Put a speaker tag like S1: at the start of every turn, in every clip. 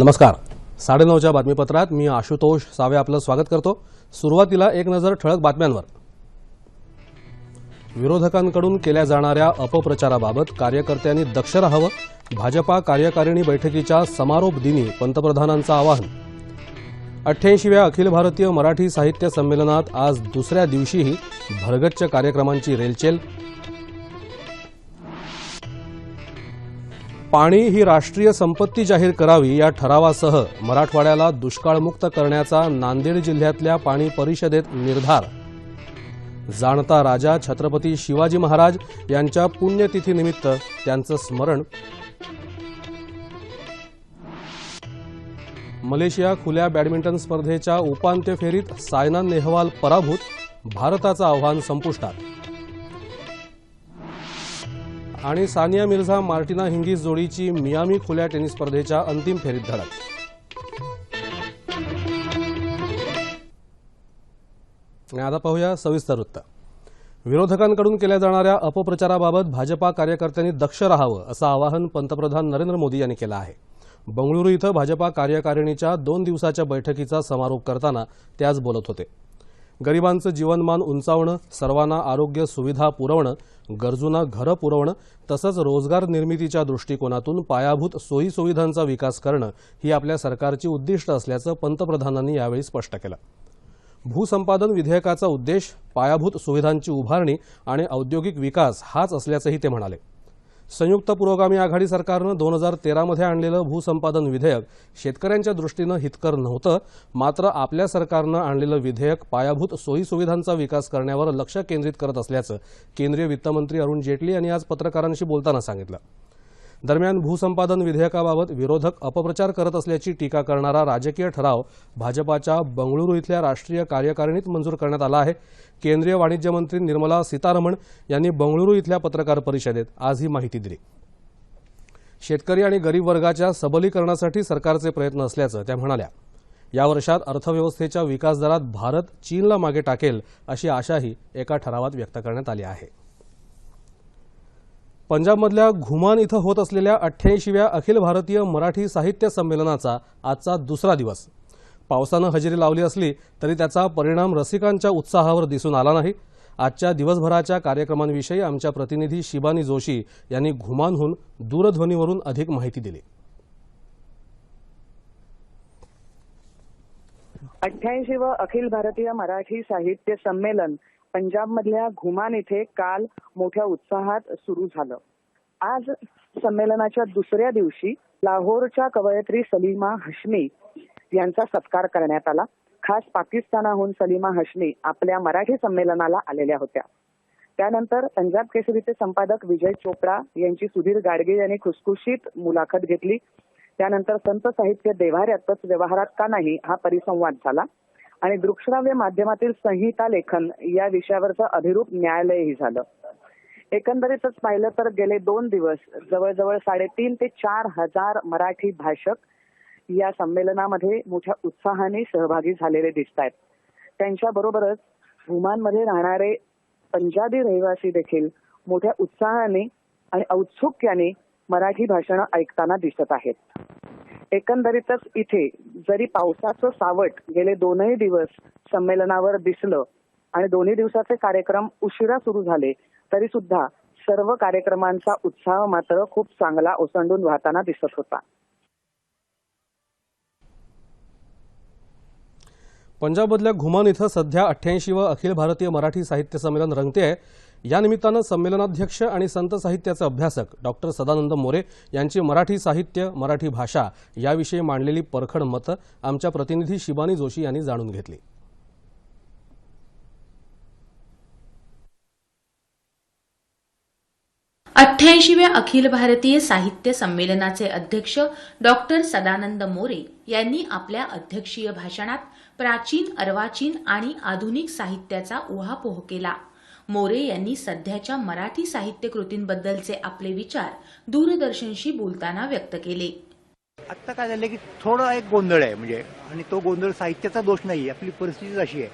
S1: नमस्कार. साडेनऊच्या बातमीपत्रात मी आशुतोष सावे आपलं स्वागत करतो. सुरुवातीला एक नजर ठळक बातम्यांवर. विरोधकांकडून केल्या जाणाऱ्या अपप्रचाराबाबत कार्यकर्त्यांनी दक्ष राहावं भाजपा कार्यकारिणी बैठकीच्या समारोप दिनी पंतप्रधानांचं आवाहन. अठ्ठ्याऐंशीव्या अखिल भारतीय मराठी साहित्य संमेलनात आज दुसऱ्या दिवशीही भरगच्च कार्यक्रमांची रेलचेल पाणी ही राष्ट्रीय संपत्ती जाहीर करावी या ठरावासह मराठवाड्याला दुष्काळमुक्त करण्याचा नांदेड जिल्ह्यातल्या पाणी परिषदेत निर्धार. जाणता राजा छत्रपती शिवाजी महाराज यांच्या पुण्यतिथीनिमित्त त्यांचं स्मरण. मलेशिया खुल्या बॅडमिंटन स्पर्धेच्या उपांत्य फेरीत सायना नेहवाल पराभूत भारताचं आव्हान संपुष्टात. आणि सानिया मिर्झा मार्टिना हिंगीस जोडीची मियामी खुल्या टेनिस स्पर्धेच्या अंतिम फेरीत धडक. आता पाहूया सविस्तर वृत्त. विरोधकांकडून केल्या जाणाऱ्या अपप्रचाराबाबत भाजपा कार्यकर्त्यांनी दक्ष राहावं असं आवाहन पंतप्रधान नरेंद्र मोदी यांनी केलं आहे. बंगळुरू इथं भाजपा कार्यकारिणीच्या दोन दिवसाच्या बैठकीचा समारोप करताना ते आज बोलत होते. गरिबांचं जीवनमान उंचावणं सर्वांना आरोग्य सुविधा पुरवणं गरजूंना घरं पुरवणं तसंच रोजगार निर्मितीच्या दृष्टिकोनातून पायाभूत सोयीसुविधांचा विकास करणं ही आपल्या सरकारची उद्दिष्ट असल्याचं पंतप्रधानांनी यावेळी स्पष्ट केलं. भूसंपादन विधेयकाचा उद्देश पायाभूत सुविधांची उभारणी आणि औद्योगिक विकास हाच असल्याचंही ते म्हणाले. संयुक्त पुरोगामी आघाडी सरकारनं दोन हजार तेरामध्ये आणलेलं भूसंपादन विधेयक शेतकऱ्यांच्या दृष्टीनं हितकर नव्हतं मात्र आपल्या सरकारनं आणलेलं विधेयक पायाभूत सोयीसुविधांचा विकास करण्यावर लक्ष केंद्रित करत असल्याचं केंद्रीय वित्तमंत्री अरुण जेटली यांनी आज पत्रकारांशी बोलताना सांगितलं. दरम्यान भूसंपादन विधेयकाबाबत विरोधक अपप्रचार करत असल्याची टीका करणारा राजकीय ठराव भाजपाच्या बंगळुरू इथल्या राष्ट्रीय कार्यकारिणीत मंजूर करण्यात आला आहे. केंद्रीय वाणिज्य मंत्री निर्मला सीतारमण यांनी बंगळुरू इथल्या पत्रकार परिषदेत आज ही माहिती दिली. शेतकरी आणि गरीब वर्गाच्या सबलीकरणासाठी सरकारचे प्रयत्न असल्याचं त्या म्हणाल्या. या वर्षात अर्थव्यवस्थेच्या विकासदरात भारत चीनला मागे टाकेल अशी आशाही एका ठरावात व्यक्त करण्यात आली आहे. पंजाबमधल्या घुमान इथं होत असलेल्या अठ्ठ्याऐंशीव्या अखिल भारतीय मराठी साहित्य संमेलनाचा आजचा दुसरा दिवस. पावसानं हजेरी लावली असली तरी त्याचा परिणाम रसिकांच्या उत्साहावर दिसून आला नाही. आजच्या दिवसभराच्या कार्यक्रमांविषयी आमच्या प्रतिनिधी शिबानी जोशी यांनी घुमानहून दूरध्वनीवरून अधिक माहिती दिली.
S2: अठ्ठ्याऐंशीवं अखिल भारतीय मराठी साहित्य संमेलन पंजाबमधल्या घुमान इथे काल मोठ्या उत्साहात सुरू झालं. आज संमेलनाच्या दुसऱ्या दिवशी लाहोरच्या कवयित्री सलीमा हश्मी यांचा सत्कार करण्यात आला. खास पाकिस्तानाहून सलीमा हश्मी आपल्या मराठी संमेलनाला आलेल्या होत्या. त्यानंतर पंजाब केसरीचे संपादक विजय चोपडा यांची सुधीर गाडगे यांनी खुसखुशीत मुलाखत घेतली. त्यानंतर संत साहित्य देव्हाऱ्यातच व्यवहारात का नाही हा परिसंवाद झाला. आणि दृकश्राव्य माध्यमातील संहिता लेखन या विषयावरचं अभिरूप न्यायालयही झालं. एकंदरीतच पाहिलं तर गेले दोन दिवस जवळजवळ साडेतीन ते चार हजार मराठी भाषक या संमेलनामध्ये मोठ्या उत्साहाने सहभागी झालेले दिसत आहेत त्यांच्या बरोबरच राहणारे पंजाबी रहिवासी देखील मोठ्या उत्साहाने आणि औत्सुक्याने मराठी भाषणं ऐकताना दिसत आहेत. एकंदरीतच इथे जरी पावसाचं सावट गेले दोनही दिवस संमेलनावर दिसलं आणि दोन्ही दिवसाचे कार्यक्रम उशिरा सुरू झाले तरी सुद्धा सर्व कार्यक्रमांचा उत्साह मात्र खूप चांगला ओसंडून वाहताना दिसत होता.
S1: पंजाबमधल्या घुमान इथं सध्या अठ्ठ्याऐंशीवं अखिल भारतीय मराठी साहित्य संमेलन रंगते आहे. या निमित्तानं संमेलनाध्यक्ष आणि संत साहित्याचे अभ्यासक डॉक्टर सदानंद मोरे यांची मराठी साहित्य मराठी भाषा याविषयी मांडलेली परखड मतं आमच्या प्रतिनिधी शिबानी जोशी यांनी जाणून घेतली.
S3: अठ्ठ्याऐंशीव्या अखिल भारतीय साहित्य संमेलनाचे अध्यक्ष डॉक्टर सदानंद मोरे यांनी आपल्या अध्यक्षीय भाषणात प्राचीन अर्वाचीन आणि आधुनिक साहित्याचा उहापोह केला. मोरे यांनी सध्याच्या मराठी साहित्य कृतींबद्दलचे आपले विचार दूरदर्शनशी बोलताना व्यक्त केले.
S4: आत्ता काय झालं की थोडा एक गोंधळ आहे म्हणजे आणि तो गोंधळ साहित्याचा दोष नाही आपली परिस्थितीच अशी आहे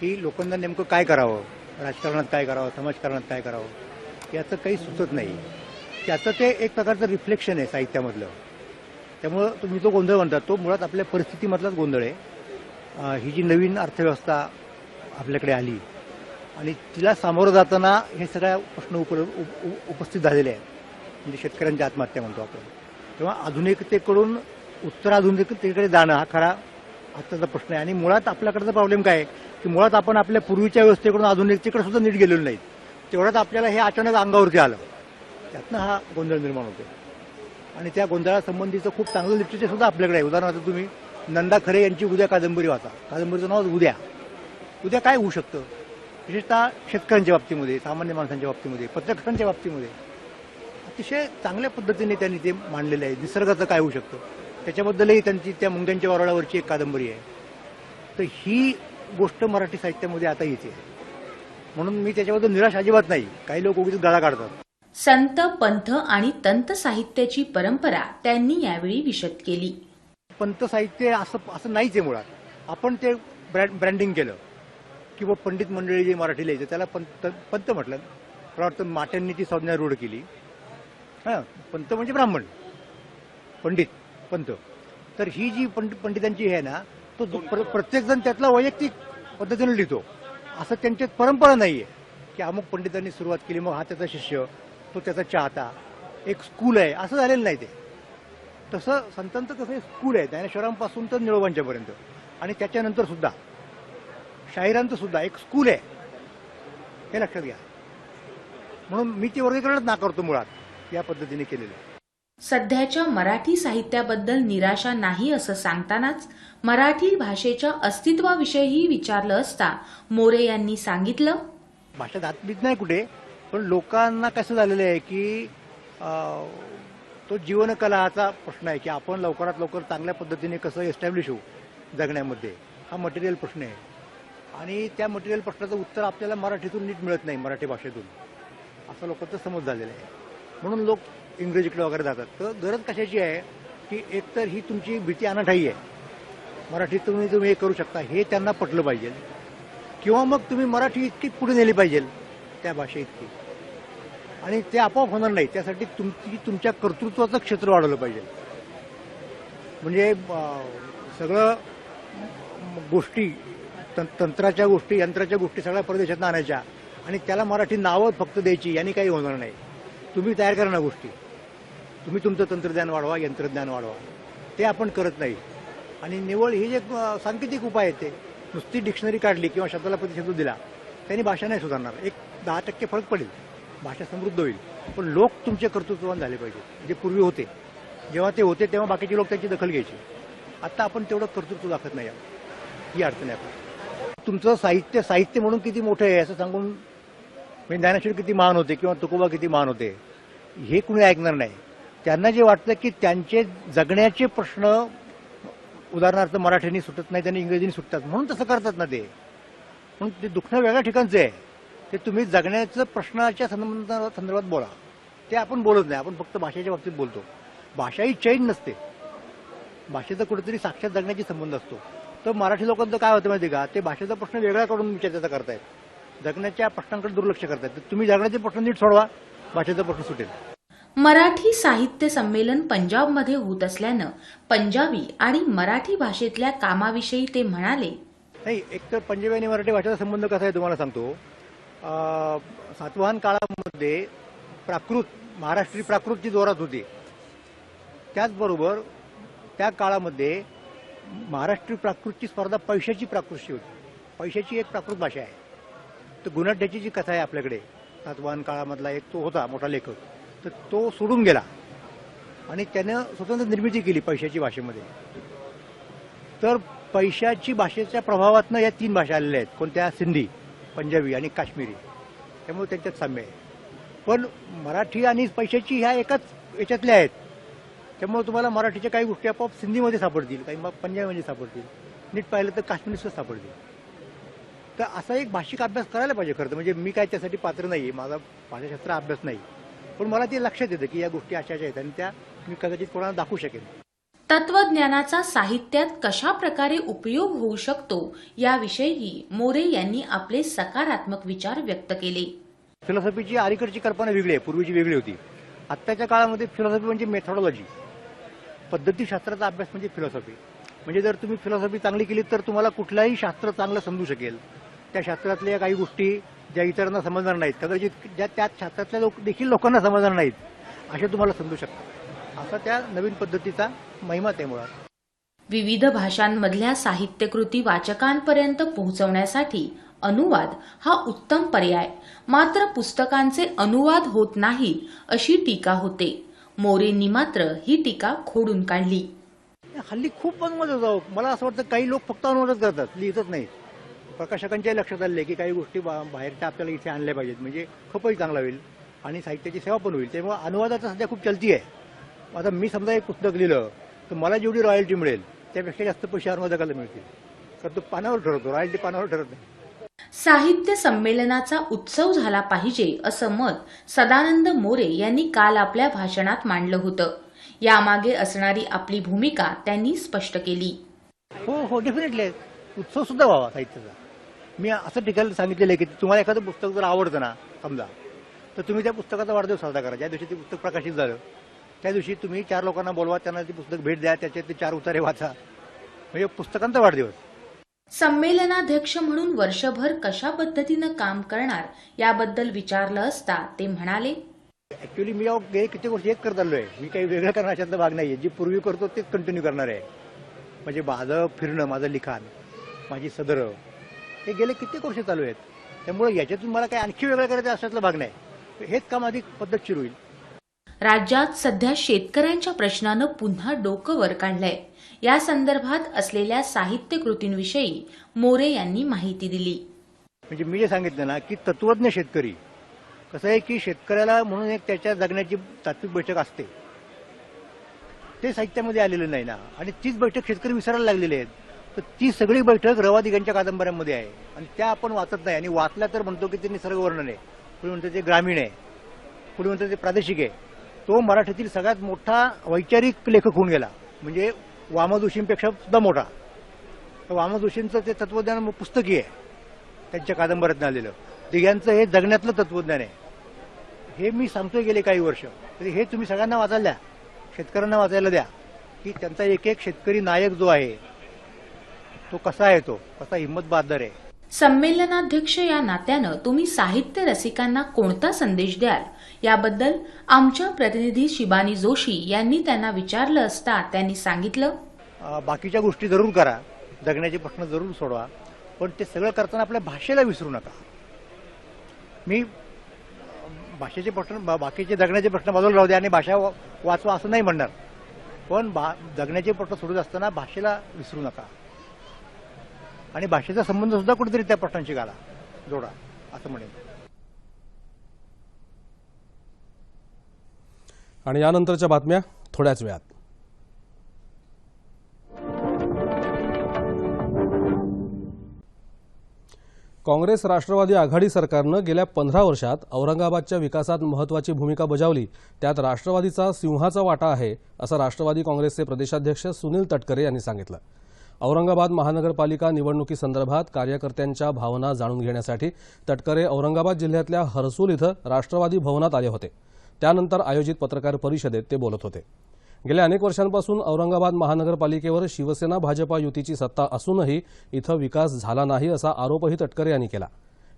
S4: की लोकांना नेमकं काय करावं? राजकारणात काय करावं? समाजकारणात काय करावं? याचं काही सुचत नाही. त्याचं ते एक प्रकारचं रिफ्लेक्शन आहे साहित्यामधलं. त्यामुळं तुम्ही जो गोंधळ म्हणता तो मुळात आपल्या परिस्थितीमधलाच गोंधळ आहे. ही जी नवीन अर्थव्यवस्था आपल्याकडे आली आणि तिला सामोरं जाताना हे सगळ्या प्रश्न उप उपस्थित झालेले आहेत. म्हणजे शेतकऱ्यांची आत्महत्या म्हणतो आपण. तेव्हा आधुनिकतेकडून उत्तर आधुनिकतेकडे जाणं हा खरा आत्ताचा प्रश्न आहे. आणि मुळात आपल्याकडचा प्रॉब्लेम काय आहे? की मुळात आपण आपल्या पूर्वीच्या व्यवस्थेकडून आधुनिकतेकडे सुद्धा नीट गेलेलो नाही तेवढ्यात आपल्याला हे अचानक अंगावरती आलं. त्यातनं हा गोंधळ निर्माण होतो. आणि त्या गोंधळासंबंधीचं खूप चांगलं लिटरेचर सुद्धा आपल्याकडे आहे. उदाहरणार्थ तुम्ही नंदा खरे यांची उद्या कादंबरी वाचा. कादंबरीचं नाव उद्या. उद्या काय होऊ शकतं? विशेषतः शेतकऱ्यांच्या बाबतीमध्ये सामान्य माणसांच्या बाबतीमध्ये पत्रकारांच्या बाबतीमध्ये. अतिशय चांगल्या पद्धतीने त्यांनी ते मांडलेलं आहे. निसर्गाचं काय होऊ शकतं? त्याच्याबद्दलही त्यांची त्या मुंग्यांच्या वारळावरची एक कादंबरी आहे. तर ही गोष्ट मराठी साहित्यामध्ये आता येते. म्हणून मी त्याच्याबद्दल निराश अजिबात नाही. काही लोक उगीच गाळा काढतात.
S3: संत पंथ आणि तंत साहित्याची परंपरा त्यांनी यावेळी विशद केली.
S4: पंत साहित्य असं असं नाहीच आहे मुळात. आपण ते ब्रँड ब्रँडिंग केलं. किंवा पंडित मंडळी जे मराठी लिहायचे त्याला पंत पंत म्हटलं. मला वाटतं माट्यांनी ती संज्ञा रूढ केली. हां पंत म्हणजे ब्राह्मण. पंडित पंत. तर ही जी पंड पंडितांची हे आहे ना तो जो प्र- प्रत्येकजण त्यातला वैयक्तिक पद्धतीने लिहितो. असं त्यांच्यात परंपरा नाही आहे की अमुक पंडितांनी सुरुवात केली मग हा त्याचा शिष्य तो त्याचा चाहता. एक स्कूल आहे असं झालेलं नाही ते. तसं संतांचं कसं एक स्कूल आहे ज्ञानेश्वरांपासून तर निळोबांच्यापर्यंत आणि त्याच्यानंतर सुद्धा. शाहिरांचं सुद्धा एक स्कूल आहे. हे लक्षात घ्या. म्हणून मी ते वर्गीकरणच नाकारतो मुळात या पद्धतीने केलेलं. आहे.
S3: सध्याच्या मराठी साहित्याबद्दल निराशा नाही असं सांगतानाच मराठी भाषेच्या अस्तित्वाविषयीही विचारलं असता मोरे यांनी सांगितलं
S4: भाषा दातबीत नाही कुठे पण लोकांना कसं झालेलं आहे की अं, तो जीवनकलाचा प्रश्न आहे की आपण लवकरात लवकर चांगल्या पद्धतीने कसं एस्टॅब्लिश होऊ जगण्यामध्ये. हा मटेरियल प्रश्न आहे. आणि त्या मटेरियल प्रश्नाचं उत्तर आपल्याला मराठीतून नीट मिळत नाही मराठी भाषेतून. असं लोकांचं समज झालेलं आहे. म्हणून लोक इंग्रजीकडे वगैरे जातात. तर गरज कशाची आहे की एकतर ही तुमची भीती अनाठाई आहे. मराठीत तुम्ही तुम्ही हे करू शकता. हे त्यांना पटलं पाहिजे. किंवा मग तुम्ही मराठी इतकी पुढे नेली पाहिजे त्या भाषे इतकी. आणि ते आपोआप होणार नाही. त्यासाठी तुमची तुमच्या कर्तृत्वाचं क्षेत्र वाढवलं पाहिजे. म्हणजे सगळं गोष्टी तंत्राच्या गोष्टी यंत्राच्या गोष्टी सगळ्या परदेशात आणायच्या. आणि त्याला मराठी नावं फक्त द्यायची यांनी काही होणार नाही. तुम्ही तयार करा ना गोष्टी. तुम्ही तुमचं तंत्रज्ञान वाढवा यंत्रज्ञान वाढवा. ते आपण करत नाही. आणि निवळ हे जे सांकेतिक उपाय आहेत ते नुसती डिक्शनरी काढली किंवा शब्दाला प्रतिशब्द दिला त्यांनी भाषा नाही सुधारणार. एक दहा टक्के फरक पडेल. भाषा समृद्ध होईल. पण लोक तुमचे कर्तृत्ववान झाले पाहिजे जे पूर्वी होते. जेव्हा ते होते तेव्हा बाकीचे लोक त्यांची दखल घ्यायचे. आता आपण तेवढं कर्तृत्व दाखवत नाही आहोत. ही अडचण आहे आपण तुमचं साहित्य साहित्य म्हणून किती मोठं आहे असं सांगून म्हणजे ज्ञानेश्वर किती महान होते किंवा तुकोबा किती महान होते हे कुणी ऐकणार नाही. त्यांना जे वाटतं की त्यांचे जगण्याचे प्रश्न उदाहरणार्थ मराठीने सुटत नाही त्यांनी इंग्रजीने सुटतात म्हणून तसं करतात ना ते. म्हणून ते दुखणं वेगळ्या ठिकाणचं आहे. ते तुम्ही जगण्याचं प्रश्नाच्या संदर्भात संदर्भात बोला. ते आपण बोलत नाही आपण फक्त भाषेच्या बाबतीत बोलतो. भाषा ही चैन नसते. भाषेचा कुठेतरी साक्षात जगण्याची संबंध असतो. तर मराठी लोकांचं काय होतं माहिती का? ते भाषेचा प्रश्न वेगळा करून विचार करतायत. जगण्याच्या प्रश्नांकडे दुर्लक्ष करतायत. तर तुम्ही जगण्याचे प्रश्न नीट सोडवा भाषेचा प्रश्न सुटेल.
S3: मराठी साहित्य संमेलन पंजाबमध्ये होत असल्यानं पंजाबी आणि मराठी भाषेतल्या कामाविषयी ते म्हणाले
S4: नाही एक तर पंजाबी आणि मराठी भाषेचा संबंध कसा आहे तुम्हाला सांगतो. सातवाहन काळामध्ये प्राकृत महाराष्ट्री प्राकृतची जोरात होती. त्याचबरोबर त्या काळामध्ये महाराष्ट्रीय प्राकृतची स्पर्धा पैशाची प्राकृती होती. पैशाची एक प्राकृत भाषा आहे. तर गुणाढ्याची जी कथा आहे आपल्याकडे सातवाहन काळामधला एक तो होता मोठा लेखक तर तो सोडून गेला आणि त्यानं स्वतंत्र निर्मिती केली पैशाची भाषेमध्ये तर पैशाची भाषेच्या प्रभावातनं या तीन भाषा आलेल्या आहेत कोणत्या सिंधी पंजाबी आणि काश्मीरी त्यामुळे त्यांच्यात साम्य आहे पण मराठी आणि पैशाची ह्या एकाच याच्यातल्या आहेत त्यामुळे तुम्हाला मराठीच्या काही गोष्टी आपोआप सिंधीमध्ये सापडतील काही पंजाबीमध्ये सापडतील. नीट पाहिलं तर काश्मीरी सुद्धा सापडतील. तर असा एक भाषिक अभ्यास करायला पाहिजे खरं म्हणजे मी काय त्यासाठी पात्र नाही माझा भाषाशास्त्र अभ्यास नाही. पण मला ते लक्षात येतं की या गोष्टी अशाच्या आहेत आणि त्या मी कदाचित कोणाला दाखवू शकेन.
S3: तत्वज्ञानाचा साहित्यात कशा प्रकारे उपयोग होऊ शकतो याविषयीही मोरे यांनी आपले सकारात्मक विचार व्यक्त केले.
S4: फिलॉसॉफीची अलीकडची कल्पना वेगळी आहे पूर्वीची वेगळी होती. आत्ताच्या काळामध्ये फिलॉसॉफी म्हणजे मेथॉडॉलॉजी पद्धतीशास्त्राचा अभ्यास म्हणजे फिलॉसॉफी म्हणजे जर तुम्ही फिलॉसॉफी चांगली केली तर तुम्हाला कुठलाही शास्त्र चांगलं समजू शकेल. त्या शास्त्रातल्या काही गोष्टी ज्या इतरांना समजणार नाहीत. कदाचित ज्या त्या शास्त्रातल्या लोक देखील लोकांना समजणार नाहीत असे तुम्हाला समजू शकतात. असा त्या नवीन पद्धतीचा महिमा आहे मुळात.
S3: विविध भाषांमधल्या साहित्यकृती वाचकांपर्यंत पोहोचवण्यासाठी अनुवाद हा उत्तम पर्याय. मात्र पुस्तकांचे अनुवाद होत नाहीत अशी टीका होते. मोरेंनी मात्र ही टीका खोडून काढली.
S4: हल्ली खूप अनुवाद होतो. मला असं वाटतं काही लोक फक्त अनुवादच करतात. लिहितच नाहीत प्रकाशकांच्याही लक्षात आले की काही गोष्टी बा- बाहेरच्या आपल्याला इथे आणल्या पाहिजेत. म्हणजे खूपही चांगला होईल आणि साहित्याची सेवा पण होईल. त्यामुळे अनुवादाचा सध्या खूप चलती आहे. आता मी समजा एक पुस्तक लिहिलं तर मला जेवढी रॉयल्टी मिळेल त्यापेक्षा जास्त पैसे अनुवादकाला मिळतील. तर तो पानावर ठरवतो. रॉयल्टी पानावर ठरत नाही.
S3: साहित्य संमेलनाचा उत्सव झाला पाहिजे असं मत सदानंद मोरे यांनी काल आपल्या भाषणात मांडलं होतं. यामागे असणारी आपली भूमिका त्यांनी स्पष्ट केली.
S4: हो हो डेफिनेटली उत्सव सुद्धा व्हावा साहित्याचा. मी असं ठिकाणी सांगितलेलं आहे की तुम्हाला एखादं पुस्तक जर आवडतं ना समजा तर तुम्ही त्या पुस्तकाचा वाढदिवस साजरा करा. ज्या दिवशी ते पुस्तक प्रकाशित झालं त्या दिवशी तुम्ही चार लोकांना बोलवा त्यांना ते पुस्तक भेट द्या त्याचे ते चार उतारे वाचा. म्हणजे पुस्तकांचा वाढदिवस.
S3: संमेलनाध्यक्ष म्हणून वर्षभर कशा पद्धतीनं काम करणार याबद्दल विचारलं असता ते म्हणाले
S4: ऍक्च्युली मी किती गोष्टी एक करत आलोय. आहे मी काही वेगळं करण्याच्यातला भाग नाही आहे जी पूर्वी करतो तेच कंटिन्यू करणार आहे. म्हणजे माझं फिरणं माझं लिखाण माझी सदरं हे गेले कित्येक वर्ष चालू आहेत. त्यामुळे याच्यातून मला काही आणखी वेगळं करायचं असल्यातला भाग नाही. हेच काम अधिक पद्धतशीर होईल.
S3: राज्यात सध्या शेतकऱ्यांच्या प्रश्नानं पुन्हा डोकं वर काढलंय. या संदर्भात असलेल्या साहित्य कृतींविषयी मोरे यांनी माहिती दिली.
S4: म्हणजे मी जे सांगितलं ना की तत्वज्ञ शेतकरी कसं आहे की शेतकऱ्याला म्हणून एक त्याच्या जगण्याची तात्विक बैठक असते. ते साहित्यामध्ये आलेलं नाही ना. आणि तीच बैठक शेतकरी विसरायला लागलेली आहेत. तर ती सगळी बैठक रवादिगांच्या कादंबऱ्यांमध्ये आहे. आणि त्या आपण वाचत नाही. आणि वाचल्या तर म्हणतो की ते निसर्ग वर्णन आहे. कुणी म्हणतं ते ग्रामीण आहे. कुणी म्हणतं ते प्रादेशिक आहे. तो मराठीतील सगळ्यात मोठा वैचारिक लेखक होऊन गेला. म्हणजे वामजोशींपेक्षा सुद्धा मोठा. तर वामदोषींचं ते तत्वज्ञान पुस्तकी आहे. त्यांच्या कादंबऱ्यातनं आलेलं. दिघ्यांचं हे जगण्यातलं तत्वज्ञान आहे. हे मी सांगतोय गेले काही वर्ष. तरी हे तुम्ही सगळ्यांना वाचायला द्या. शेतकऱ्यांना वाचायला द्या. की त्यांचा एक एक शेतकरी नायक जो आहे तो कसा आहे तो? कसा हिंमत बहादर आहे?
S3: संमेलनाध्यक्ष या नात्यानं तुम्ही साहित्य रसिकांना कोणता संदेश द्याल? याबद्दल आमच्या प्रतिनिधी शिबानी जोशी यांनी त्यांना विचारलं असता त्यांनी सांगितलं
S4: बाकीच्या गोष्टी जरूर करा. जगण्याचे प्रश्न जरूर सोडवा. पण ते सगळं करताना आपल्या भाषेला विसरू नका. मी भाषेचे प्रश्न बा- बाकीचे जगण्याचे प्रश्न बाजूला राहू द्या आणि भाषा वाचवा असं नाही म्हणणार. पण बा जगण्याचे प्रश्न सोडत असताना भाषेला विसरू नका. आणि भाषेचा संबंध सुद्धा कुठेतरी त्या प्रश्नांशी घाला. जोडा असं म्हणेन.
S1: आणि यानंतरच्या बातम्या थोड्याच वेळात. काँग्रेस राष्ट्रवादी आघाडी सरकारनं गेल्या पंधरा वर्षात औरंगाबादच्या विकासात महत्वाची भूमिका बजावली. त्यात राष्ट्रवादीचा सिंहाचा वाटा आहे असं राष्ट्रवादी काँग्रेसचे प्रदेशाध्यक्ष सुनील तटकरे यांनी सांगितलं. औरंगाबाद महानगरपालिका निवडणुकीसंदर्भात कार्यकर्त्यांच्या भावना जाणून घेण्यासाठी तटकरे औरंगाबाद जिल्ह्यातल्या हरसूल इथं राष्ट्रवादी भवनात आले होते. त्यानंतर आयोजित पत्रकार परिषदेत ते बोलत होते. गेल्या अनेक वर्षांपासून औरंगाबाद महानगरपालिकेवर शिवसेना भाजपा युतीची सत्ता असूनही इथं विकास झाला नाही असा आरोपही तटकरे यांनी केला.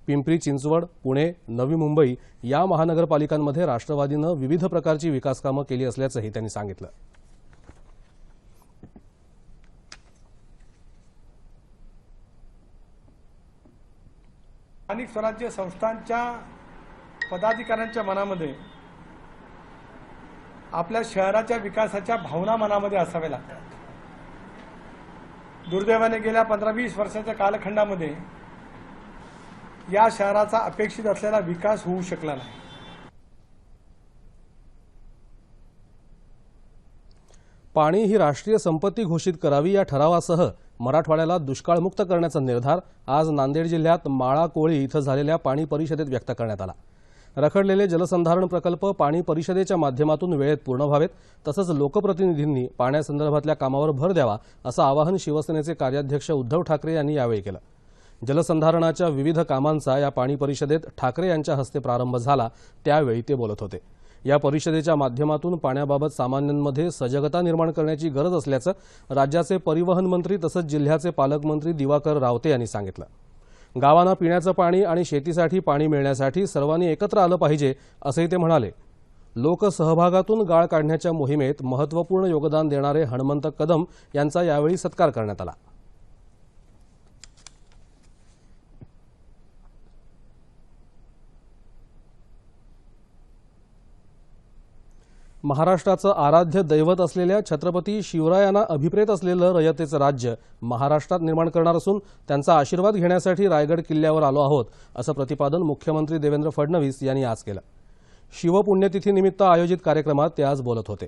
S1: पिंपरी चिंचवड पुणे नवी मुंबई या महानगरपालिकांमध्ये राष्ट्रवादीनं विविध प्रकारची विकासकामं केली असल्याचंही त्यांनी सांगितलं.
S5: स्थानिक स्वराज्य संस्थांच्या पदाधिकाऱ्यांच्या मनामध्ये आपल्या शहराच्या विकासाच्या भावना मनामध्ये असाव्या लागतात. दुर्दैवाने गेल्या पंधरा वीस वर्षाच्या कालखंडामध्ये या शहराचा अपेक्षित असलेला विकास होऊ शकला नाही.
S1: पाणी ही राष्ट्रीय संपत्ती घोषित करावी या ठरावासह मराठवाड्याला दुष्काळमुक्त करण्याचा निर्धार आज नांदेड जिल्ह्यात माळा कोळी इथं झालेल्या पाणी परिषदेत व्यक्त करण्यात आला. रखडलेले जलसंधारण प्रकल्प पाणी परिषदेच्या माध्यमातून वेळेत पूर्ण व्हावेत तसंच लोकप्रतिनिधींनी पाण्यासंदर्भातल्या कामावर भर द्यावा असं आवाहन शिवसेनेचे कार्याध्यक्ष उद्धव ठाकरे यांनी यावेळी केलं. जलसंधारणाच्या विविध कामांचा या पाणी परिषदेत ठाकरे यांच्या हस्ते प्रारंभ झाला त्यावेळी ते बोलत होते. या परिषदेच्या माध्यमातून पाण्याबाबत सामान्यांमध्ये सजगता निर्माण करण्याची गरज असल्याचं राज्याचे परिवहन मंत्री तसंच जिल्ह्याचे पालकमंत्री दिवाकर रावते यांनी सांगितलं. गावांना पिण्याचं पाणी आणि शेतीसाठी पाणी मिळण्यासाठी सर्वांनी एकत्र आलं पाहिजे असंही ते म्हणाले. लोकसहभागातून गाळ काढण्याच्या मोहिमेत महत्त्वपूर्ण योगदान देणारे हणमंत कदम यांचा यावेळी सत्कार करण्यात आला. महाराष्ट्राचं आराध्य दैवत असलेल्या छत्रपती शिवरायांना अभिप्रेत असलेलं रयतेचं राज्य महाराष्ट्रात निर्माण करणार असून त्यांचा आशीर्वाद घेण्यासाठी रायगड किल्ल्यावर आलो आहोत असं प्रतिपादन मुख्यमंत्री देवेंद्र फडणवीस यांनी आज केलं. शिवपुण्यतिथीनिमित्त आयोजित कार्यक्रमात ते आज बोलत होते.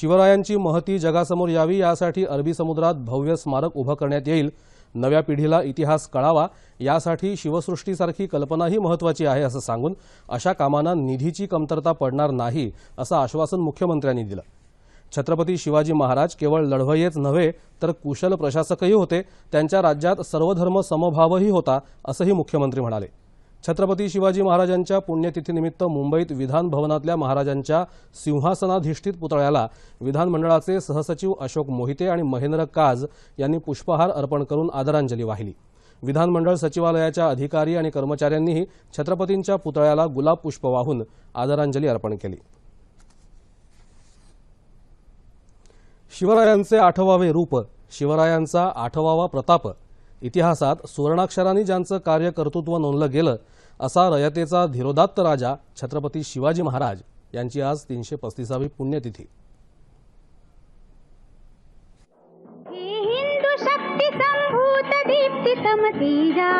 S1: शिवरायांची महती जगासमोर यावी यासाठी अरबी समुद्रात भव्य स्मारक उभं करण्यात येईल नव्या पिढीला इतिहास कळावा यासाठी शिवसृष्टीसारखी कल्पनाही महत्वाची आहे असं सांगून अशा कामांना निधीची कमतरता पडणार नाही असं आश्वासन मुख्यमंत्र्यांनी दिलं. छत्रपती शिवाजी महाराज केवळ लढवयेच नव्हे तर कुशल प्रशासकही होते. त्यांच्या राज्यात सर्वधर्म समभावही होता असंही मुख्यमंत्री म्हणाले. छत्रपती शिवाजी महाराजांच्या पुण्यतिथीनिमित्त मुंबईत विधान भवनातल्या महाराजांच्या सिंहासनाधिष्ठित पुतळ्याला विधानमंडळाचे सहसचिव अशोक मोहिते आणि महेंद्र काज यांनी पुष्पहार अर्पण करून आदरांजली वाहिली. विधानमंडळ सचिवालयाच्या अधिकारी आणि कर्मचाऱ्यांनीही छत्रपतींच्या पुतळ्याला गुलाब पुष्प वाहून आदरांजली अर्पण केली. शिवरायांचे आठवावे रूप शिवरायांचा आठवावा प्रताप. इतिहासात सुवर्णाक्षरांनी ज्यांचं कार्य कर्तृत्व नोंदलं गेलं असा रयतेचा धीरोदात्त राजा छत्रपती शिवाजी महाराज यांची आज तीनशे पस्तीसावी पुण्यतिथी.
S6: हे हिंदू शक्ती संभूत दीप्ती समतीजा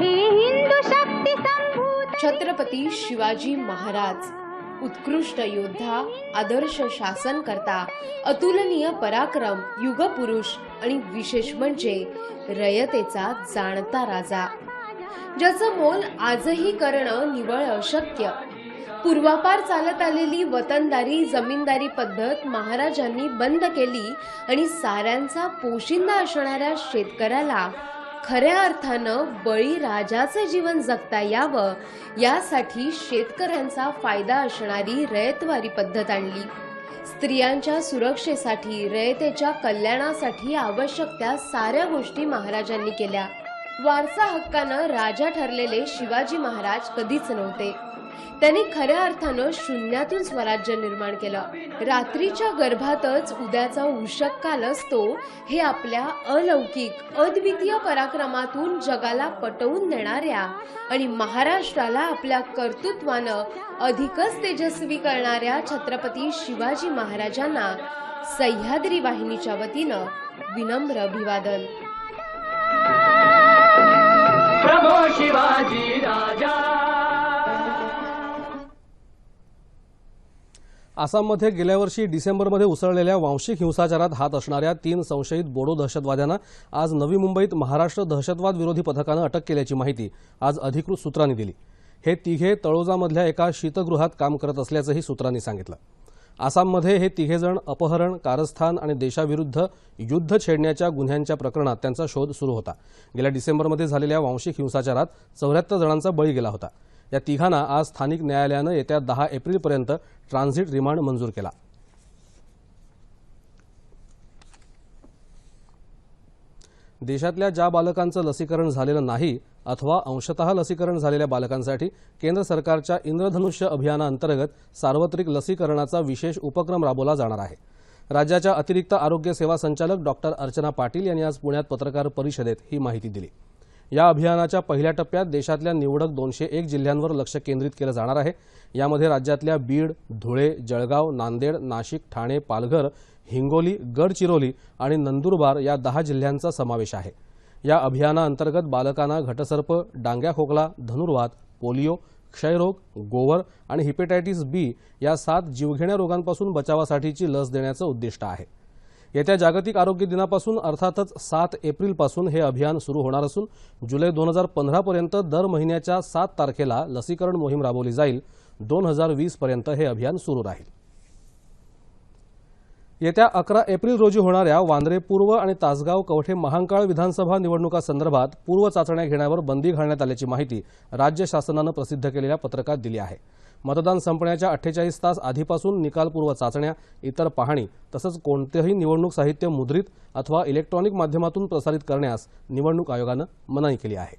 S6: हे हिंदू शक्ती संभूत
S7: छत्रपती शिवाजी महाराज. उत्कृष्ट योद्धा आदर्श शासनकर्ता अतुलनीय पराक्रम युगपुरुष आणि विशेष म्हणजे रयतेचा जाणता राजा. ज्याचं मोल आजही करणं निवळ अशक्य. पूर्वापार चालत आलेली वतनदारी जमीनदारी पद्धत महाराजांनी बंद केली आणि साऱ्यांचा पोशिंदा असणाऱ्या शेतकऱ्याला खऱ्या अर्थानं बळीराजाचं जीवन जगता यावं यासाठी शेतकऱ्यांचा फायदा असणारी रयतवारी पद्धत आणली. स्त्रियांच्या सुरक्षेसाठी रयतेच्या कल्याणासाठी आवश्यक त्या साऱ्या गोष्टी महाराजांनी केल्या. वारसा हक्कानं राजा ठरलेले शिवाजी महाराज कधीच नव्हते. त्यांनी खऱ्या अर्थानं शून्यातून स्वराज्य निर्माण केलं. रात्रीच्या गर्भातच उद्याचा उषक काल असतो हे आपल्या अलौकिक अद्वितीय पराक्रमातून जगाला पटवून देणाऱ्या आणि महाराष्ट्राला आपल्या कर्तृत्वानं अधिकच तेजस्वी करणाऱ्या छत्रपती शिवाजी महाराजांना सह्याद्री वाहिनीच्या वतीनं विनम्र अभिवादन.
S8: प्रभो शिवाजी राजा!
S1: आसाममध्ये गेल्या वर्षी डिसेंबरमध्ये उसळलेल्या वांशिक हिंसाचारात हात असणाऱ्या तीन संशयित बोडो दहशतवाद्यांना आज नवी मुंबईत महाराष्ट्र दहशतवाद विरोधी पथकानं अटक केल्याची माहिती आज अधिकृत सूत्रांनी दिली. हे तिघे तळोजामधल्या एका शीतगृहात काम करत असल्याचंही सूत्रांनी सांगितलं. आसाममध्ये हे तिघेजण अपहरण कारस्थान आणि देशाविरुद्ध युद्ध छेडण्याच्या गुन्ह्यांच्या प्रकरणात त्यांचा शोध सुरू होता. गेल्या डिसेंबरमध्ये झालेल्या वांशिक हिंसाचारात चौऱ्याहत्तर जणांचा बळी गेला होता. या तिघांना आज स्थानिक न्यायालयानं येत्या दहा एप्रिलपर्यंत ट्रान्झिट रिमांड मंजूर केला. देशातल्या ज्या बालकांचं लसीकरण झालेलं नाही अथवा अंशतः लसीकरण झालेल्या बालकांसाठी केंद्र सरकारच्या इंद्रधनुष्य अभियानाअंतर्गत सार्वत्रिक लसीकरणाचा विशेष उपक्रम राबवला जाणार आहे. राज्याच्या अतिरिक्त आरोग्य सेवा संचालक डॉक्टर अर्चना पाटील यांनी आज पुण्यात पत्रकार परिषदेत ही माहिती दिली. या अभियानाच्या पहिल्या टप्प्यात देशातल्या निवडक दोनशे एक जिल्ह्यांवर लक्ष केंद्रित केलं जाणार आहे. यामध्ये राज्यातल्या बीड धुळे जळगाव नांदेड नाशिक ठाणे पालघर हिंगोली गडचिरोली आणि नंदुरबार या दहा जिल्ह्यांचा समावेश आहे. या अभियानाअंतर्गत बालकांना घटसर्प डांग्या खोकला धनुर्वात पोलिओ क्षयरोग गोवर आणि हिपेटायटिस बी या सात जीवघेण्या रोगांपासून बचावासाठीची लस देण्याचं उद्दिष्ट आहे. येत्या जागतिक आरोग्य दिनापासून अर्थातच सात एप्रिलपासून हे अभियान सुरू होणार असून जुलै दोन हजार पंधरापर्यंत दर महिन्याच्या सात तारखेला लसीकरण मोहीम राबवली जाईल. दोन हजार वीसपर्यंत हे अभियान सुरू राहील. येत्या अकरा एप्रिल रोजी होणाऱ्या वांद्रे पूर्व आणि तासगाव कवठे महांकाळ विधानसभा निवडणुकासंदर्भात पूर्व चाचण्या घेण्यावर बंदी घालण्यात आल्याची माहिती राज्य शासनानं प्रसिद्ध केलेल्या पत्रकात दिली आहे. मतदान संपण्याच्या अठ्ठेचाळीस तास आधीपासून निकालपूर्व चाचण्या इतर पाहणी तसंच कोणतेही निवडणूक साहित्य मुद्रित अथवा इलेक्ट्रॉनिक माध्यमातून प्रसारित करण्यास निवडणूक आयोगानं मनाई केली आहे.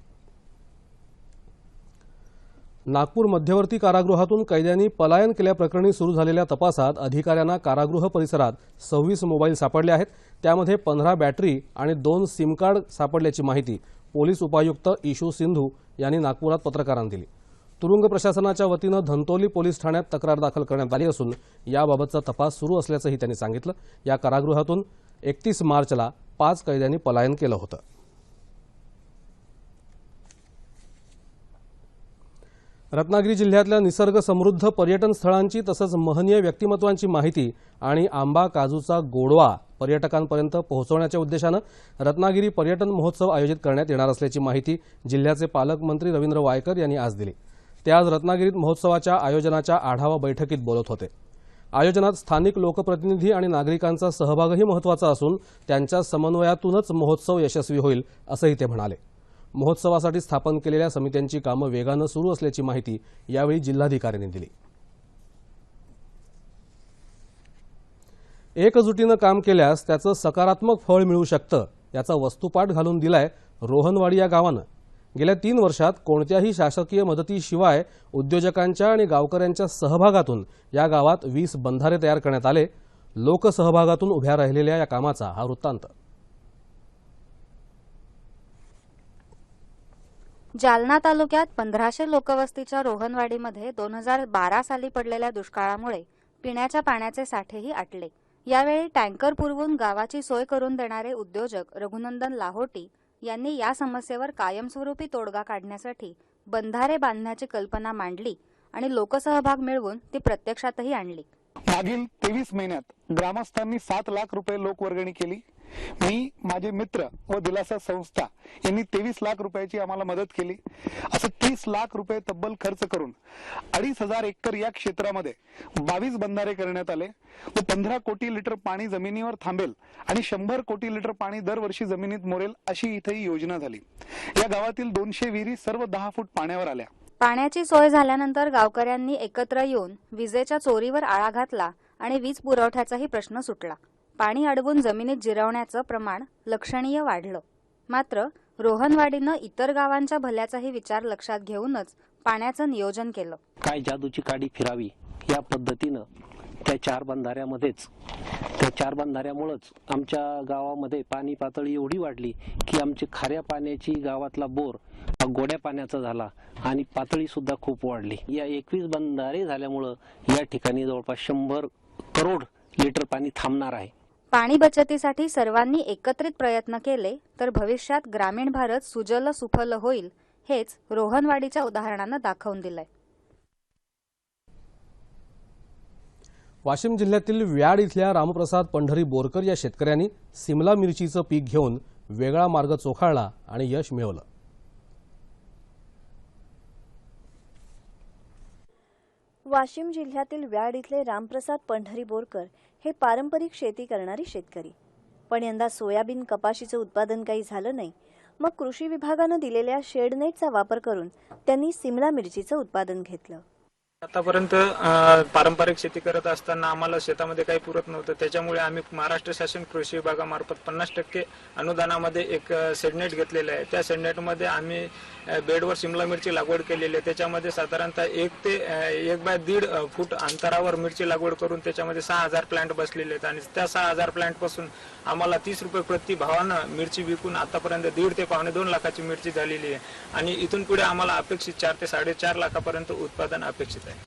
S1: नागपूर मध्यवर्ती कारागृहातून कैद्यांनी पलायन केल्याप्रकरणी सुरू झालेल्या तपासात अधिकाऱ्यांना कारागृह परिसरात सव्वीस मोबाईल सापडले आहेत. त्यामध्ये पंधरा बॅटरी आणि दोन सिम कार्ड सापडल्याची माहिती पोलीस उपायुक्त इशू सिंधू यांनी नागपुरात पत्रकारांना दिली. तुरुंग प्रशासनाच्या वतीनं धंतोली पोलीस ठाण्यात तक्रार दाखल करण्यात आली असून याबाबतचा तपास सुरू असल्याचंही त्यांनी सांगितलं. या कारागृहातून एकतीस मार्चला पाच कैद्यांनी पलायन केलं होतं. रत्नागिरी जिल्ह्यातल्या निसर्ग समृद्ध पर्यटन स्थळांची तसंच महनीय व्यक्तिमत्वांची माहिती आणि आंबा काजूचा गोडवा पर्यटकांपर्यंत पोहोचवण्याच्या उद्देशानं रत्नागिरी पर्यटन महोत्सव आयोजित करण्यात येणार असल्याची माहिती जिल्ह्याचे पालकमंत्री रवींद्र वायकर यांनी आज दिली. ते आज रत्नागिरीत महोत्सवाच्या आयोजनाच्या आढावा बैठकीत बोलत होते. आयोजनात स्थानिक लोकप्रतिनिधी आणि नागरिकांचा सहभागही महत्त्वाचा असून त्यांच्या समन्वयातूनच महोत्सव यशस्वी होईल असंही ते म्हणाले. महोत्सवासाठी स्थापन केलेल्या समित्यांची कामं वेगानं सुरू असल्याची माहिती यावेळी जिल्हाधिकाऱ्यांनी दिली. एकजुटीनं काम केल्यास त्याचं सकारात्मक फळ मिळू शकतं याचा वस्तुपाठ घालून दिलाय रोहनवाडी या गावानं. गेल्या तीन वर्षात कोणत्याही शासकीय मदतीशिवाय उद्योजकांच्या आणि गावकऱ्यांच्या सहभागातून या गावात वीस बंधारे तयार करण्यात आले. लोकसहभागातून उभ्या राहिलेल्या या कामाचा हा वृत्तांत.
S9: जालना तालुक्यात पंधराशे लोकवस्तीच्या रोहनवाडीमध्ये दोन हजार बारा साली पडलेल्या दुष्काळामुळे पिण्याच्या पाण्याचे साठेही आटले. यावेळी टँकर पुरवून गावाची सोय करून देणारे उद्योजक रघुनंदन लाहोटी यांनी या समस्येवर कायमस्वरूपी तोडगा काढण्यासाठी बंधारे बांधण्याची कल्पना मांडली आणि लोकसहभाग मिळवून ती प्रत्यक्षातही आणली.
S10: मागील तेवीस महिन्यात ग्रामस्थांनी सात लाख रुपये लोकवर्गणी केली. मी माझे मित्र व दिलासा संस्था यांनी तेवीस लाख रुपयाची आम्हाला मदत केली. असं तीस लाख रुपये तब्बल खर्च करून अडीच हजार एकर या क्षेत्रामध्ये बावीस बंधारे करण्यात आले व पंधरा कोटी लिटर पाणी जमिनीवर थांबेल आणि शंभर कोटी लिटर पाणी दरवर्षी जमिनीत मोरेल अशी इथेही योजना झाली. या गावातील दोनशे विहिरी सर्व दहा फूट पाण्यावर आल्या.
S9: पाण्याची सोय झाल्यानंतर गावकऱ्यांनी एकत्र येऊन विजेच्या चोरीवर आळा घातला आणि वीज पुरवठ्याचाही प्रश्न सुटला. पाणी अडवून जमिनीत जिरवण्याचं प्रमाण लक्षणीय वाढलं. मात्र रोहनवाडीनं इतर गावांच्या भल्याचाही विचार लक्षात घेऊनच पाण्याचं नियोजन केलं.
S11: काय जादूची काडी फिरावी या पद्धतीनं त्या चार बंधाऱ्यामध्येच त्या चार बंधाऱ्यामुळंच आमच्या गावामध्ये पाणी पातळी एवढी वाढली की आमची खाऱ्या पाण्याची गावातला बोर गोड्या पाण्याचा झाला आणि पातळी सुद्धा खूप वाढली. या एकवीस बंधारे झाल्यामुळं या ठिकाणी जवळपास शंभर करोड लिटर पाणी थांबणार आहे.
S9: पाणी बचतीसाठी सर्वांनी एकत्रित प्रयत्न केले तर भविष्यात ग्रामीण भारत सुजल सुफल होईल हेच रोहनवाडीच्या उदाहरणानं दाखवून दिलंय.
S1: वाशिम जिल्ह्यातील व्याड इथल्या रामप्रसाद पंढरी बोरकर या शेतकऱ्यांनी सिमला मिरचीचं पीक घेऊन वेगळा मार्ग चोखाळला आणि यश मिळवलं.
S12: वाशिम जिल्ह्यातील व्याड इथले रामप्रसाद पंढरी बोरकर हे पारंपरिक शेती करणारे शेतकरी. पण यंदा सोयाबीन कपाशीचं उत्पादन काही झालं नाही. मग कृषी विभागानं दिलेल्या शेडनेटचा वापर करून त्यांनी सिमला मिरचीचं उत्पादन घेतलं.
S13: आतापर्यंत पारंपरिक शेती करत असताना आम्हाला शेतामध्ये काही पुरत नव्हतं. त्याच्यामुळे आम्ही महाराष्ट्र शासन कृषी विभागामार्फत पन्नास टक्के अनुदानामध्ये एक सेडनेट घेतलेलं आहे. त्या सेडनेटमध्ये आम्ही बेडवर शिमला मिरची लागवड केलेली आहे. त्याच्यामध्ये साधारणतः एक ते एक बाय दीड फूट अंतरावर मिरची लागवड करून त्याच्यामध्ये सहा हजार प्लांट बसलेले आहेत. आणि त्या सहा हजार प्लांटपासून आम्हाला तीस रुपये प्रति भावानं मिरची विकून आतापर्यंत दीड ते पावणे दोन लाखाची मिरची झालेली आहे. आणि इथून पुढे आम्हाला अपेक्षित चार ते साडेचार लाखापर्यंत उत्पादन अपेक्षित आहे.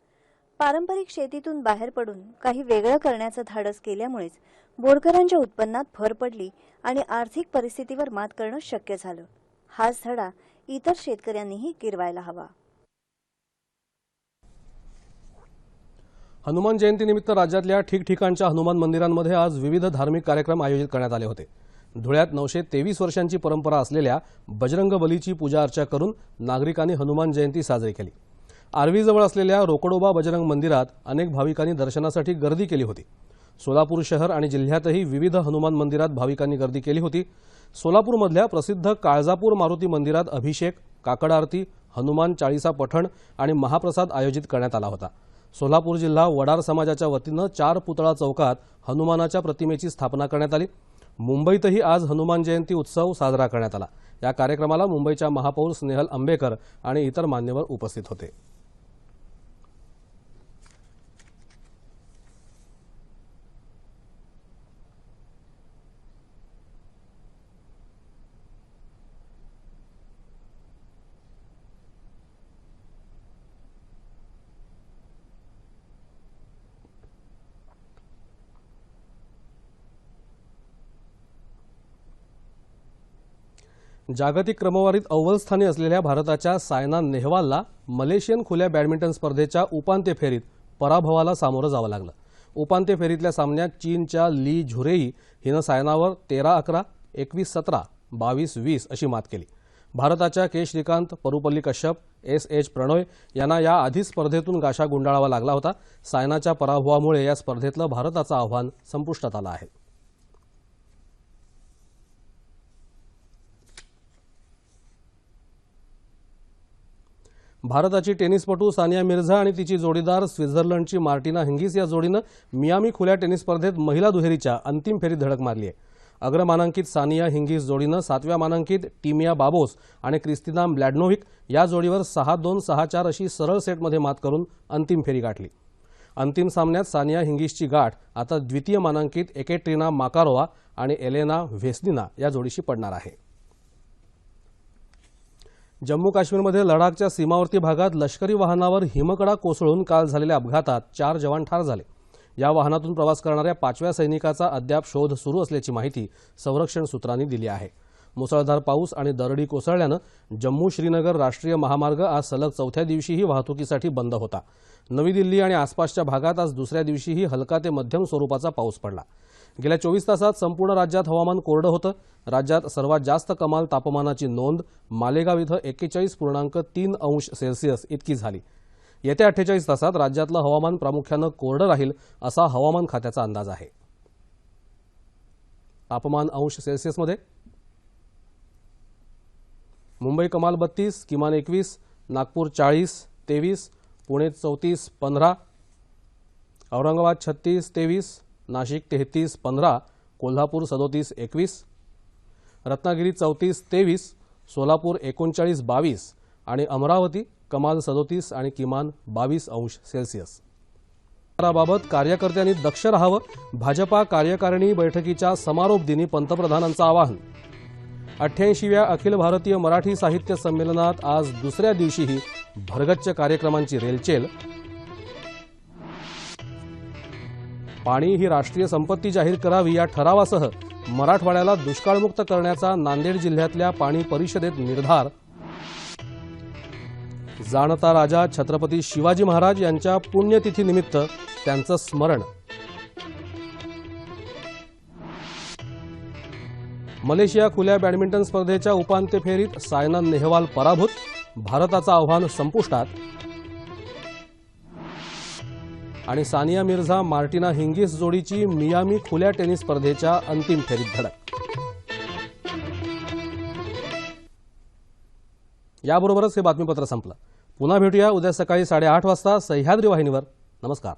S12: पारंपरिक शेतीतून बाहेर पडून काही वेगळं करण्याचं धाडस केल्यामुळेच बोरकरांच्या उत्पन्नात भर पडली आणि आर्थिक परिस्थितीवर मात करणं शक्य झालं. हाच धडा इतर शेतकऱ्यांनीही गिरवायला हवा.
S1: हनुमान जयंतीनिमित्त राज्यातल्या ठिकठिकाणच्या हनुमान मंदिरांमध्ये आज विविध धार्मिक कार्यक्रम आयोजित करण्यात आले होते. धुळ्यात नऊशे तेवीस वर्षांची परंपरा असलेल्या बजरंग बलीची पूजा अर्चा करून नागरिकांनी हनुमान जयंती साजरी केली. आर्वीजवळ असलेल्या रोकडोबा बजरंग मंदिरात अनेक भाविकांनी दर्शनासाठी गर्दी केली होती. सोलापूर शहर आणि जिल्ह्यातही विविध हनुमान मंदिरात भाविकांनी गर्दी केली होती. सोलापूरमधल्या प्रसिद्ध काळजापूर मारुती मंदिरात अभिषेक काकड आरती हनुमान चाळीसा पठण आणि महाप्रसाद आयोजित करण्यात आला होता. सोलापूर जिल्हा वडार समाजाच्या वतीनं चार पुतळा चौकात हनुमानाच्या प्रतिमेची स्थापना करण्यात आली. मुंबईतही आज हनुमान जयंती उत्सव साजरा करण्यात आला. या कार्यक्रमाला मुंबईच्या महापौर स्नेहल आंबेकर आणि इतर मान्यवर उपस्थित होते. जागतिक क्रमवारीत अव्वल स्थानी असलेल्या भारताच्या सायना नेहवालला मलेशियन खुल्या बॅडमिंटन स्पर्धेच्या उपांत्य फेरीत पराभवाला सामोरं जावं लागलं. उपांत्य फेरीतल्या सामन्यात चीनच्या ली झुरेई हिनं सायनावर तेरा अकरा एकवीस सतरा बावीस वीस अशी मात केली. भारताच्या K Srikanth Parupalli Kashyap S H Prannoy यांना या आधी स्पर्धेतून गाशा गुंडाळावा लागला होता. सायनाच्या पराभवामुळे या स्पर्धेतलं भारताचं आव्हान संपुष्टात आलं आहे. भारताची टेनिसपटू सानिया मिर्झा आणि तिची जोडीदार स्वित्झर्लंडची मार्टिना हिंगीस या जोडीनं मियामी खुल्या टेनिस स्पर्धेत महिला दुहेरीच्या अंतिम फेरीत धडक मारली आहे. अग्रमानांकित सानिया हिंगीस जोडीनं सातव्या मानांकित टीमिया बाबोस आणि क्रिस्तिना ब्लॅडनोव्हिक या जोडीवर सहा दोन सहा चार अशी सरळ सेटमध्ये मात करून अंतिम फेरी गाठली. अंतिम सामन्यात सानिया हिंगीसची गाठ आता द्वितीय मानांकित एकेट्रिना माकारोवा आणि एलेना व्हेस्निना या जोडीशी पडणार आहे. जम्मू काश्मीरमध्ये लडाखच्या सीमावर्ती भागात लष्करी वाहनावर हिमकडा कोसळून काल झालेल्या अपघातात चार जवान ठार झाले. या वाहनातून प्रवास करणाऱ्या पाचव्या सैनिकाचा अद्याप शोध सुरू असल्याची माहिती संरक्षण सूत्रांनी दिली आहे. मुसळधार पाऊस आणि दरडी कोसळल्यानं जम्मू श्रीनगर राष्ट्रीय महामार्ग आज सलग चौथ्या दिवशीही वाहतुकीसाठी बंद होता. नवी दिल्ली आणि आसपासच्या भागात आज दुसऱ्या दिवशीही हलका ते मध्यम स्वरूपाचा पाऊस पडला. गेल्या चोवीस तासात संपूर्ण राज्यात हवामान कोरडं होतं. राज्यात सर्वात जास्त कमाल तापमानाची नोंद मालेगाव इथं एक्केचाळीस पूर्णांक तीन अंश सेल्सिअस इतकी झाली. येत्या अठ्ठेचाळीस तासात राज्यातलं हवामान प्रामुख्यानं कोरडं राहील असा हवामान खात्याचा अंदाज आहे. तापमान अंश सेल्सिअसमध्ये? मुंबई कमाल बत्तीस किमान एकवीस नागपूर चाळीस तेवीस पुणे चौतीस पंधरा औरंगाबाद छत्तीस तेवीस नाशिक तेहतीस पंधरा कोल्हापूर सदोतीस एकवीस रत्नागिरी चौतीस तेवीस सोलापूर एकोणचाळीस बावीस आणि अमरावती कमाल सदोतीस आणि किमान बावीस अंश सेल्सिअस. बाबत कार्यकर्त्यांनी दक्ष राहावं भाजपा कार्यकारिणी बैठकीच्या समारोप दिनी पंतप्रधानांचं आवाहन. अठ्ठ्याऐंशीव्या अखिल भारतीय मराठी साहित्य संमेलनात आज दुसऱ्या दिवशीही भरगच्च कार्यक्रमांची रेलचेल पाणी ही राष्ट्रीय संपत्ती जाहीर करावी या ठरावासह मराठवाड्याला दुष्काळमुक्त करण्याचा नांदेड जिल्ह्यातल्या पाणी परिषदेत निर्धार. जाणता राजा छत्रपती शिवाजी महाराज यांच्या पुण्यतिथीनिमित्त त्यांचं स्मरण. मलेशिया खुल्या बॅडमिंटन स्पर्धेच्या उपांत्य फेरीत सायना नेहवाल पराभूत भारताचं आव्हान संपुष्टात. आणि सानिया मिर्झा मार्टिना हिंगीस जोडीची मियामी खुल्या टेनिस स्पर्धेच्या अंतिम फेरीत धडक. याबरोबरच हे बातमीपत्र संपलं. पुन्हा भेटूया उद्या सकाळी साडेआठ वाजता सह्याद्री वाहिनीवर. नमस्कार.